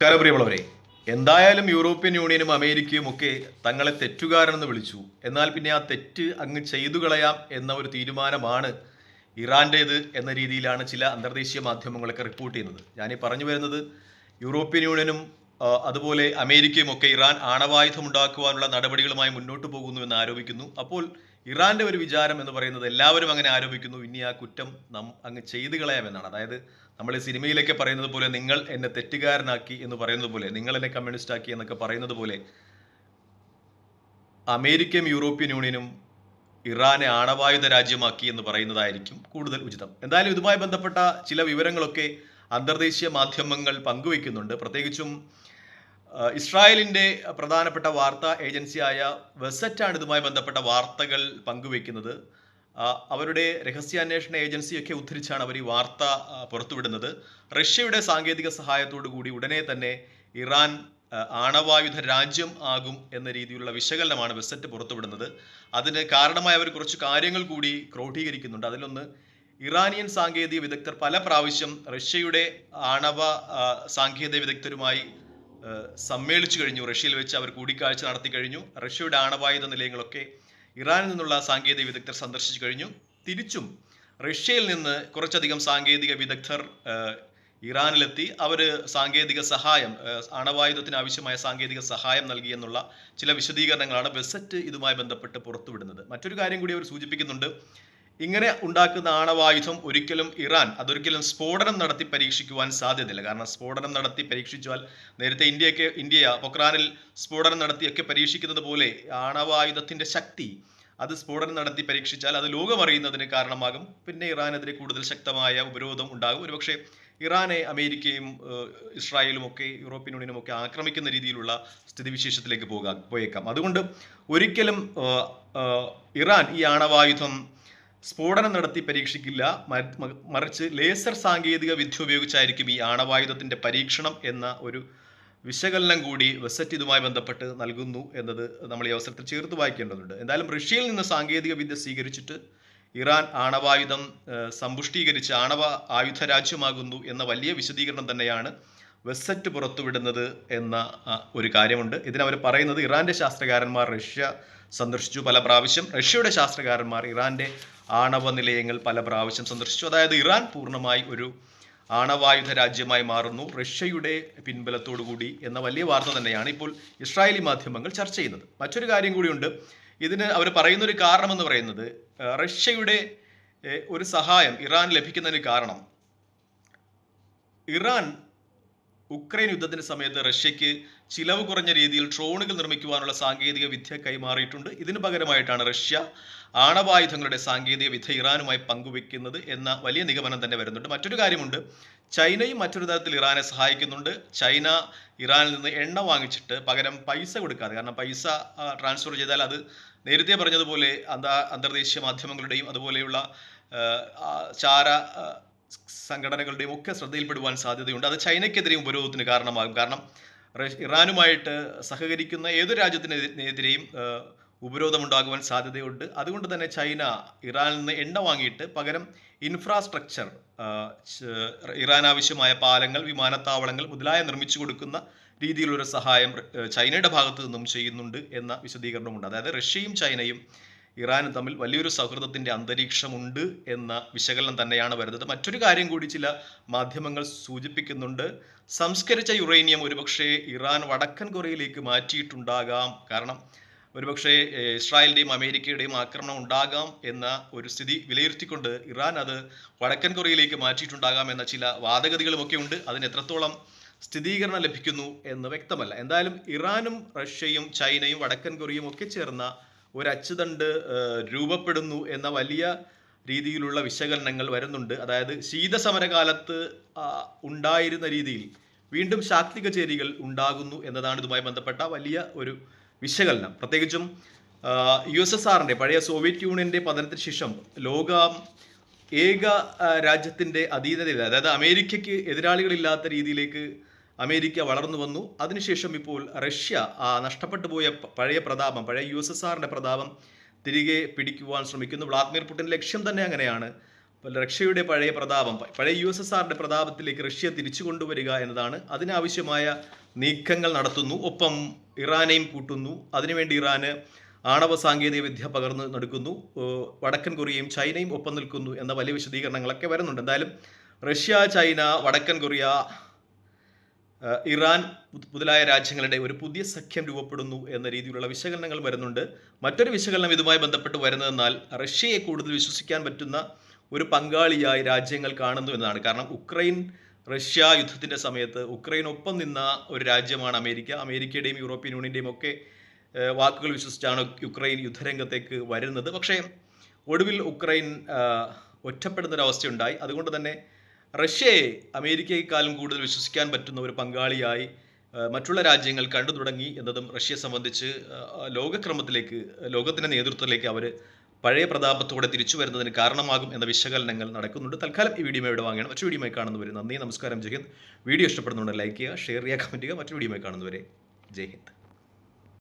നമസ്കാരം പ്രിയമുള്ളവരെ എന്തായാലും യൂറോപ്യൻ യൂണിയനും അമേരിക്കയും ഒക്കെ തങ്ങളെ തെറ്റുകാരനെന്ന് വിളിച്ചു. എന്നാൽ പിന്നെ ആ തെറ്റ് അങ്ങ് ചെയ്തു കളയാം എന്ന ഒരു തീരുമാനമാണ് ഇറാന്റേത് എന്ന രീതിയിലാണ് ചില അന്തർദേശീയ മാധ്യമങ്ങളൊക്കെ റിപ്പോർട്ട് ചെയ്യുന്നത്. ഞാനീ പറഞ്ഞു വരുന്നത് യൂറോപ്യൻ യൂണിയനും അതുപോലെ അമേരിക്കയും ഒക്കെ ഇറാൻ ആണവായുധം ഉണ്ടാക്കുവാനുള്ള നടപടികളുമായി മുന്നോട്ട് പോകുന്നു എന്ന് ആരോപിക്കുന്നു. അപ്പോൾ ഇറാന്റെ ഒരു വിചാരം എന്ന് പറയുന്നത് എല്ലാവരും അങ്ങനെ ആരോപിക്കുന്നു. ഇനി ആ കുറ്റം നം അങ്ങ് ചെയ്തു കളയാമെന്നാണ്. അതായത് നമ്മൾ സിനിമയിലൊക്കെ പറയുന്നത് പോലെ നിങ്ങൾ എന്നെ തെറ്റുകാരനാക്കി എന്ന് പറയുന്നത് പോലെ നിങ്ങൾ എന്നെ കമ്മ്യൂണിസ്റ്റ് ആക്കി എന്നൊക്കെ പറയുന്നത് പോലെ അമേരിക്കയും യൂറോപ്യൻ യൂണിയനും ഇറാനെ ആണവായുധ രാജ്യമാക്കി എന്ന് പറയുന്നതായിരിക്കും കൂടുതൽ ഉചിതം. എന്തായാലും ഇതുമായി ബന്ധപ്പെട്ട ചില വിവരങ്ങളൊക്കെ അന്തർദേശീയ മാധ്യമങ്ങൾ പങ്കുവയ്ക്കുന്നുണ്ട്. പ്രത്യേകിച്ചും ആ, ഇസ്രായേലിന്റെ പ്രധാനപ്പെട്ട വാർത്താ ഏജൻസിയായ വെസറ്റാണ് ഇതുമായി ബന്ധപ്പെട്ട വാർത്തകൾ പങ്കുവയ്ക്കുന്നത്. അവരുടെ രഹസ്യാന്വേഷണ ഏജൻസിയൊക്കെ ഉദ്ധരിച്ചാണ് അവർ ഈ വാർത്ത പുറത്തുവിടുന്നത്. റഷ്യയുടെ സാങ്കേതിക സഹായത്തോടു കൂടി ഉടനെ തന്നെ ഇറാൻ ആണവായുധ രാജ്യം ആകും എന്ന രീതിയിലുള്ള വിശകലനമാണ് വെസറ്റ് പുറത്തുവിടുന്നത്. അതിന് കാരണമായി അവർ കുറച്ച് കാര്യങ്ങൾ കൂടി ക്രോഡീകരിക്കുന്നുണ്ട്. അതിലൊന്ന് ഇറാനിയൻ സാങ്കേതിക വിദഗ്ധർ പല പ്രാവശ്യം റഷ്യയുടെ ആണവ സാങ്കേതിക വിദഗ്ധരുമായി സമ്മേളിച്ചു കഴിഞ്ഞു. റഷ്യയിൽ വെച്ച് അവർ കൂടിക്കാഴ്ച നടത്തി കഴിഞ്ഞു. റഷ്യയുടെ ആണവായുധ നിലയങ്ങളൊക്കെ ഇറാനിൽ നിന്നുള്ള സാങ്കേതിക വിദഗ്ധർ സന്ദർശിച്ചു കഴിഞ്ഞു. തിരിച്ചും റഷ്യയിൽ നിന്ന് കുറച്ചധികം സാങ്കേതിക വിദഗ്ധർ ഇറാനിലെത്തി. അവർ സാങ്കേതിക സഹായം അണവായുധത്തിന് ആവശ്യമായ സാങ്കേതിക സഹായം നൽകി എന്നുള്ള ചില വിശദീകരണങ്ങളാണ് വെസറ്റ് ഇതുമായി ബന്ധപ്പെട്ട് പുറത്തുവിടുന്നത്. മറ്റൊരു കാര്യം കൂടി അവർ സൂചിപ്പിക്കുന്നുണ്ട്. ഇങ്ങനെ ഉണ്ടാക്കുന്ന ആണവായുധം ഒരിക്കലും ഇറാൻ അതൊരിക്കലും സ്ഫോടനം നടത്തി പരീക്ഷിക്കുവാൻ സാധ്യതയില്ല. കാരണം സ്ഫോടനം നടത്തി പരീക്ഷിച്ചാൽ നേരത്തെ ഇന്ത്യയൊക്കെ ഇന്ത്യ പൊക്രാനിൽ സ്ഫോടനം നടത്തിയൊക്കെ പരീക്ഷിക്കുന്നത് പോലെ ആണവായുധത്തിന്റെ ശക്തി അത് സ്ഫോടനം നടത്തി പരീക്ഷിച്ചാൽ അത് ലോകമറിയുന്നതിന് കാരണമാകും. പിന്നെ ഇറാനെതിരെ കൂടുതൽ ശക്തമായ ഉപരോധം ഉണ്ടാകും. ഒരുപക്ഷെ ഇറാനെ അമേരിക്കയും ഇസ്രായേലും ഒക്കെ യൂറോപ്യൻ യൂണിയനും ഒക്കെ ആക്രമിക്കുന്ന രീതിയിലുള്ള സ്ഥിതിവിശേഷത്തിലേക്ക് പോകാം പോയേക്കാം. അതുകൊണ്ട് ഒരിക്കലും ഇറാൻ ഈ ആണവായുധം സ്ഫോടനം നടത്തി പരീക്ഷിക്കില്ല. മറിച്ച് ലേസർ സാങ്കേതിക വിദ്യ ഉപയോഗിച്ചായിരിക്കും ഈ ആണവായുധത്തിന്റെ പരീക്ഷണം എന്ന ഒരു വിശകലനം കൂടി വെസറ്റ് ഇതുമായി ബന്ധപ്പെട്ട് നൽകുന്നു എന്നത് നമ്മൾ ഈ അവസരത്തിൽ ചേർത്ത് വായിക്കേണ്ടതുണ്ട്. എന്തായാലും റഷ്യയിൽ നിന്ന് സാങ്കേതിക വിദ്യ സ്വീകരിച്ചിട്ട് ഇറാൻ ആണവായുധം സമ്പുഷ്ടീകരിച്ച് ആണവ ആയുധ രാജ്യമാകുന്നു എന്ന വലിയ വിശദീകരണം തന്നെയാണ് വെസറ്റ് പുറത്തുവിടുന്നത് എന്ന ഒരു കാര്യമുണ്ട്. ഇതിനവർ പറയുന്നത് ഇറാന്റെ ശാസ്ത്രകാരന്മാർ റഷ്യ സന്ദർശിച്ചു പല പ്രാവശ്യം. റഷ്യയുടെ ശാസ്ത്രകാരന്മാർ ഇറാന്റെ ആണവ നിലയങ്ങൾ പല പ്രാവശ്യം സന്ദർശിച്ചു. അതായത് ഇറാൻ പൂർണമായി ഒരു ആണവായുധ രാജ്യമായി മാറുന്നു. റഷ്യയുടെ പിൻബലത്തോടുകൂടി എന്ന വലിയ വാർത്ത തന്നെയാണ് ഇപ്പോൾ ഇസ്രായേലി മാധ്യമങ്ങൾ ചർച്ച ചെയ്യുന്നത്. മറ്റൊരു കാര്യം കൂടിയുണ്ട്. ഇതിന് അവർ പറയുന്ന ഒരു കാരണം എന്ന് പറയുന്നത് റഷ്യയുടെ ഒരു സഹായം ഇറാൻ ലഭിക്കുന്നതിന് കാരണം ഇറാൻ ഉക്രൈൻ യുദ്ധത്തിന്റെ സമയത്ത് റഷ്യക്ക് ചിലവ് കുറഞ്ഞ രീതിയിൽ ഡ്രോണുകൾ നിർമ്മിക്കുവാനുള്ള സാങ്കേതിക വിദ്യ കൈമാറിയിട്ടുണ്ട്. ഇതിനു പകരമായിട്ടാണ് റഷ്യ ആണവായുധങ്ങളുടെ സാങ്കേതിക വിദ്യ ഇറാനുമായി പങ്കുവെക്കുന്നത് എന്ന വലിയ നിഗമനം തന്നെ വരുന്നുണ്ട്. മറ്റൊരു കാര്യമുണ്ട് ചൈനയും മറ്റൊരു തരത്തിൽ ഇറാനെ സഹായിക്കുന്നുണ്ട്. ചൈന ഇറാനിൽ നിന്ന് എണ്ണ വാങ്ങിച്ചിട്ട് പകരം പൈസ കൊടുക്കാതെ കാരണം പൈസ ട്രാൻസ്ഫർ ചെയ്താൽ അത് നേരത്തെ പറഞ്ഞതുപോലെ അന്താ അന്തർദേശീയ മാധ്യമങ്ങളുടെയും അതുപോലെയുള്ള ചാര സംഘടനകളുടെയും ഒക്കെ ശ്രദ്ധയിൽപ്പെടുവാൻ സാധ്യതയുണ്ട്. അത് ചൈനയ്ക്കെതിരെയും ഉപരോധത്തിന് കാരണമാകും. കാരണം ഇറാനുമായിട്ട് സഹകരിക്കുന്ന ഏതൊരു രാജ്യത്തിനെതിരെയും ഉപരോധമുണ്ടാകുവാൻ സാധ്യതയുണ്ട്. അതുകൊണ്ട് തന്നെ ചൈന ഇറാനിൽ നിന്ന് എണ്ണ വാങ്ങിയിട്ട് പകരം ഇൻഫ്രാസ്ട്രക്ചർ ഇറാൻ ആവശ്യമായ പാലങ്ങൾ വിമാനത്താവളങ്ങൾ മുതലായ നിർമ്മിച്ചു കൊടുക്കുന്ന രീതിയിലുള്ള സഹായം ചൈനയുടെ ഭാഗത്തു നിന്നും ചെയ്യുന്നുണ്ട് എന്ന വിശദീകരണമുണ്ട്. അതായത് റഷ്യയും ചൈനയും ഇറാനും തമ്മിൽ വലിയൊരു സൗഹൃദത്തിന്റെ അന്തരീക്ഷമുണ്ട് എന്ന വിശകലനം തന്നെയാണ് വരുന്നത്. മറ്റൊരു കാര്യം കൂടി ചില മാധ്യമങ്ങൾ സൂചിപ്പിക്കുന്നുണ്ട്. സംസ്കരിച്ച യുറേനിയം ഒരുപക്ഷേ ഇറാൻ വടക്കൻ കൊറിയയിലേക്ക് മാറ്റിയിട്ടുണ്ടാകാം. കാരണം ഒരുപക്ഷെ ഇസ്രായേലിന്റെയും അമേരിക്കയുടെയും ആക്രമണം ഉണ്ടാകാം എന്ന ഒരു സ്ഥിതി വിലയിരുത്തിക്കൊണ്ട് ഇറാൻ അത് വടക്കൻ കൊറിയയിലേക്ക് മാറ്റിയിട്ടുണ്ടാകാം എന്ന ചില വാദഗതികളുമൊക്കെ ഉണ്ട്. അതിന് എത്രത്തോളം സ്ഥിരീകരണം ലഭിക്കുന്നു എന്ന് വ്യക്തമല്ല. എന്തായാലും ഇറാനും റഷ്യയും ചൈനയും വടക്കൻ കൊറിയയും ഒക്കെ ചേർന്ന ഒരു അച്ചുതണ്ട് രൂപപ്പെടുന്നു എന്ന വലിയ രീതിയിലുള്ള വിശകലനങ്ങൾ വരുന്നുണ്ട്. അതായത് ശീതസമരകാലത്ത് ഉണ്ടായിരുന്ന രീതിയിൽ വീണ്ടും ശാക്തിക ചേരികൾ ഉണ്ടാകുന്നു എന്നതാണ് ഇതുമായി ബന്ധപ്പെട്ട വലിയ ഒരു വിശകലനം. പ്രത്യേകിച്ചും യു എസ് എസ് ആറിന്റെ പഴയ സോവിയറ്റ് യൂണിയന്റെ പതനത്തിന് ശേഷം ലോക ഏക രാജ്യത്തിന്റെ അധീനതയിൽ അതായത് അമേരിക്കയ്ക്ക് എതിരാളികളില്ലാത്ത രീതിയിലേക്ക് അമേരിക്ക വളർന്നു വന്നു. അതിനുശേഷം ഇപ്പോൾ റഷ്യ ആ നഷ്ടപ്പെട്ടു പോയ പഴയ പ്രതാപം പഴയ യു എസ് എസ് ആറിന്റെ പ്രതാപം തിരികെ പിടിക്കുവാൻ ശ്രമിക്കുന്നു. വ്ളാദിമിർ പുടിൻ ലക്ഷ്യം തന്നെ അങ്ങനെയാണ്. റഷ്യയുടെ പഴയ പ്രതാപം പഴയ യു എസ് എസ് ആറിന്റെ പ്രതാപത്തിലേക്ക് റഷ്യ തിരിച്ചു കൊണ്ടുവരിക എന്നതാണ് അതിനാവശ്യമായ നീക്കങ്ങൾ നടത്തുന്നു. ഒപ്പം ഇറാനെയും കൂട്ടുന്നു. അതിനുവേണ്ടി ഇറാന് ആണവ സാങ്കേതിക വിദ്യ പകർന്ന് നടക്കുന്നു. വടക്കൻ കൊറിയയും ചൈനയും ഒപ്പം നിൽക്കുന്നു എന്ന വലിയ വിശദീകരണങ്ങളൊക്കെ വരുന്നുണ്ട്. എന്തായാലും റഷ്യ ചൈന വടക്കൻ കൊറിയ ഇറാൻ മുതലായ രാജ്യങ്ങളുടെ ഒരു പുതിയ സഖ്യം രൂപപ്പെടുന്നു എന്ന രീതിയിലുള്ള വിശകലനങ്ങൾ വരുന്നുണ്ട്. മറ്റൊരു വിശകലനം ഇതുമായി ബന്ധപ്പെട്ട് വരുന്നതെന്നാൽ റഷ്യയെ കൂടുതൽ വിശ്വസിക്കാൻ പറ്റുന്ന ഒരു പങ്കാളിയായി രാജ്യങ്ങൾ കാണുന്നു എന്നതാണ്. കാരണം ഉക്രൈൻ റഷ്യ യുദ്ധത്തിന്റെ സമയത്ത് ഉക്രൈൻ ഒപ്പം നിന്ന ഒരു രാജ്യമാണ് അമേരിക്ക. അമേരിക്കയുടെയും യൂറോപ്യൻ യൂണിയന്റെയും ഒക്കെ വാക്കുകൾ വിശ്വസിച്ചാണ് യുക്രൈൻ യുദ്ധരംഗത്തേക്ക് വരുന്നത്. പക്ഷേ ഒടുവിൽ ഉക്രൈൻ ഒറ്റപ്പെടുന്നൊരവസ്ഥയുണ്ടായി. അതുകൊണ്ട് തന്നെ റഷ്യയെ അമേരിക്കയെക്കാളും കൂടുതൽ വിശ്വസിക്കാൻ പറ്റുന്ന ഒരു പങ്കാളിയായി മറ്റുള്ള രാജ്യങ്ങൾ കണ്ടു തുടങ്ങി എന്നതും റഷ്യയെ സംബന്ധിച്ച് ലോകക്രമത്തിലേക്ക് ലോകത്തിന്റെ നേതൃത്വത്തിലേക്ക് അവർ പഴയ പ്രതാപത്തോടെ തിരിച്ചു വരുന്നതിന് കാരണമാകും എന്ന വിശകലനങ്ങൾ നടക്കുന്നുണ്ട്. തൽക്കാലം ഈ വീഡിയോ ഇവിടെ വാങ്ങണം മറ്റു വീഡിയോ കാണുന്നവരെ നന്ദി. നമസ്കാരം. ജയ് ഹിന്ദ്. വീഡിയോ ഇഷ്ടപ്പെടുന്നുണ്ട് ലൈക്ക് ചെയ്യുക ഷെയർ ചെയ്യുക കമന്റ് ചെയ്യുക. മറ്റു വീഡിയോ കാണുന്നവരെ ജയ് ഹിന്ദ്.